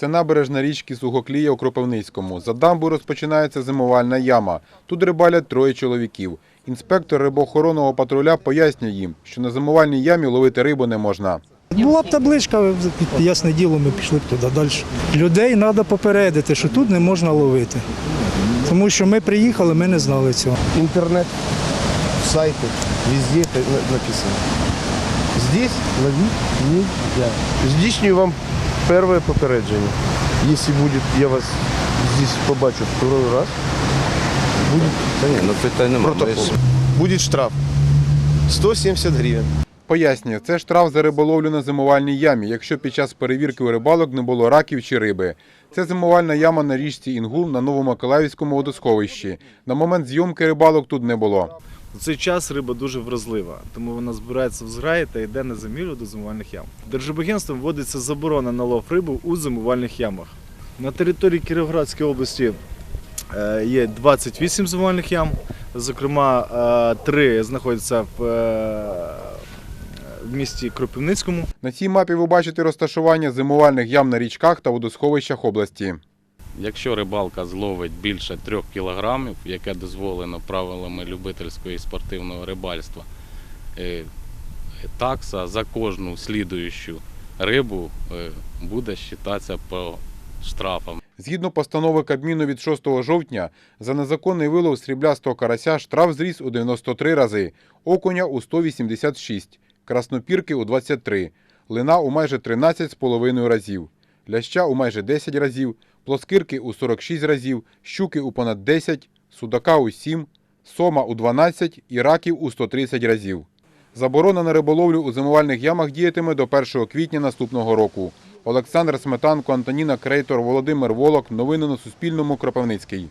Це набережна річки Сугоклія у Кропивницькому. За дамбу розпочинається зимувальна яма. Тут рибалять троє чоловіків. Інспектор рибоохоронного патруля пояснює їм, що на зимувальній ямі ловити рибу не можна. Була б табличка, під ясне діло, ми пішли б туди далі. Людей треба попередити, що тут не можна ловити. Тому що ми приїхали, ми не знали цього. интернет, сайты, везде написано. Здесь ловить нельзя. Здійснюю вам первое попередження. Если будет, я вас здесь побачу второй раз, будет Та ні, ну питань немає. протокол. Будет штраф 170 гривен. Пояснює, це штраф за риболовлю на зимувальній ямі, якщо під час перевірки у рибалок не було раків чи риби. Це зимувальна яма на річці Інгул на Новомиколаївському водосховищі. На момент зйомки рибалок тут не було. У цей час риба дуже вразлива, тому вона збирається в зграї та йде на заміру до зимувальних ям. Держбагентством вводиться заборона на лов риби у зимувальних ямах. На території Кіровоградської області е, є 28 зимувальних ям, зокрема, е, три знаходяться в, е, в місті Кропивницькому. На цій мапі ви бачите розташування зимувальних ям на річках та водосховищах області. Якщо рибалка зловить більше 3 кілограмів, яке дозволено правилами любительського і спортивного рибальства, е, такса за кожну слідуючу рибу е, буде вважатися по штрафам. Згідно постанови Кабміну від 6 жовтня, за незаконний вилов сріблястого карася штраф зріс у 93 рази, окуня у 186, краснопірки у 23, лина у майже 13,5 разів, ляща у майже 10 разів, плоскирки у 46 разів, щуки у понад 10, судака у 7, сома у 12 і раків у 130 разів. Заборона на риболовлю у зимувальних ямах діятиме до 1 квітня наступного року. Олександр Сметанко, Антоніна Крейтор, Володимир Волок. Новини на Суспільному. Кропивницький.